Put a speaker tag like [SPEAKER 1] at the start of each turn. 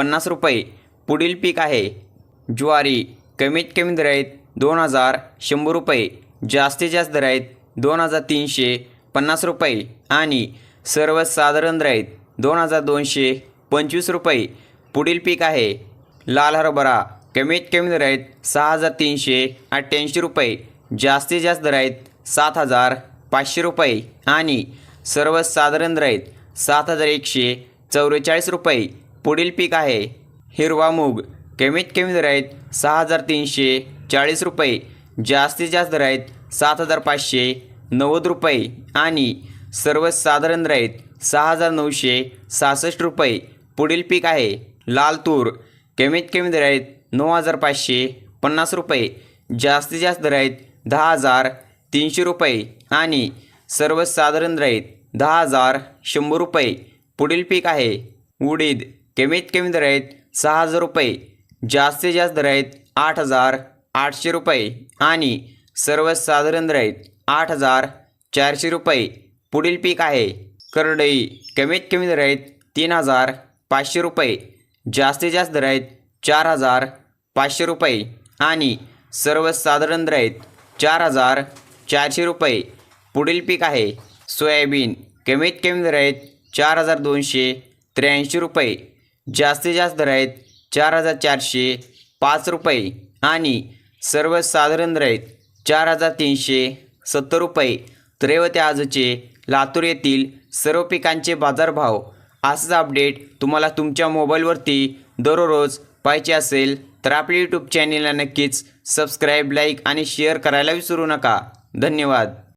[SPEAKER 1] पन्नास रुपये. पुढील पीक आहे. ज्वारी कमीत कमी दर आहेत दोन हजार शंभर रुपये. जास्तीत जास्त दर आहेत दोन हजार तीनशे पन्नास रुपये. आणि सर्वसाधारण दर आहेत दोन हजार दोनशे पंचवीस रुपये. पुढील पीक आहे. लाल हरभरा कमीत कमी दर आहेत सहा हजार तीनशे अठ्ठ्याऐंशी रुपये. जास्तीत जास्त दर आहेत सात हजार पाचशे रुपये. आणि सर्वसाधारण दर आहेत सात हजार एकशे चौवेचाळीस रुपये. पुढील पीक आहे. हिरवा मूग कमीत कमी दर आहेत सहा हजार तीनशे चाळीस रुपये जास्तीत जास्त दर आहेत सात हजार पाचशे नव्वद रुपये आणि सर्वसाधारण दर आहेत सहा हजार नऊशे सहासष्ट रुपये. पुढील पीक आहे लाल तूर कमीत कमी दर आहेत नऊ हजार पाचशे पन्नास रुपये जास्तीत जास्त दर आहेत दहा हजार तीनशे रुपये आणि सर्वसाधारण दर आहेत दहा हजार शंभर रुपये. पुढील पीक आहे उडीद कमीत कमी दर आहेत सहा हजार रुपये जास्तीत जास्त दर आहेत आठ हजार आठशे रुपये आणि सर्वसाधारण दर आहेत आठ हजार चारशे रुपये. पुढील पीक आहे करडई कमीत कमी दर आहेत तीन हजार पाचशे रुपये जास्तीत जास्त दर आहेत चार हजार पाचशे रुपये आणि सर्वसाधारण दर आहेत चार हजार चारशे रुपये. पुढील पीक आहे सोयाबीन कमीत कमी दर आहेत चार हजार दोनशे त्र्याऐंशी रुपये. जास्तीत जास्त दर आहेत चार हजार चारशे पाच रुपये आणि सर्वसाधारण दर आहेत चार हजार तीनशे सत्तर रुपये. तर हे आजचे लातूर येथील सर्व पिकांचे बाजारभाव असंच अपडेट तुम्हाला तुमच्या मोबाईलवरती दररोज पाहिजे असेल तर आपल्या यूट्यूब चॅनेलला नक्कीच सबस्क्राईब लाईक आणि शेअर करायला विसरू नका. धन्यवाद.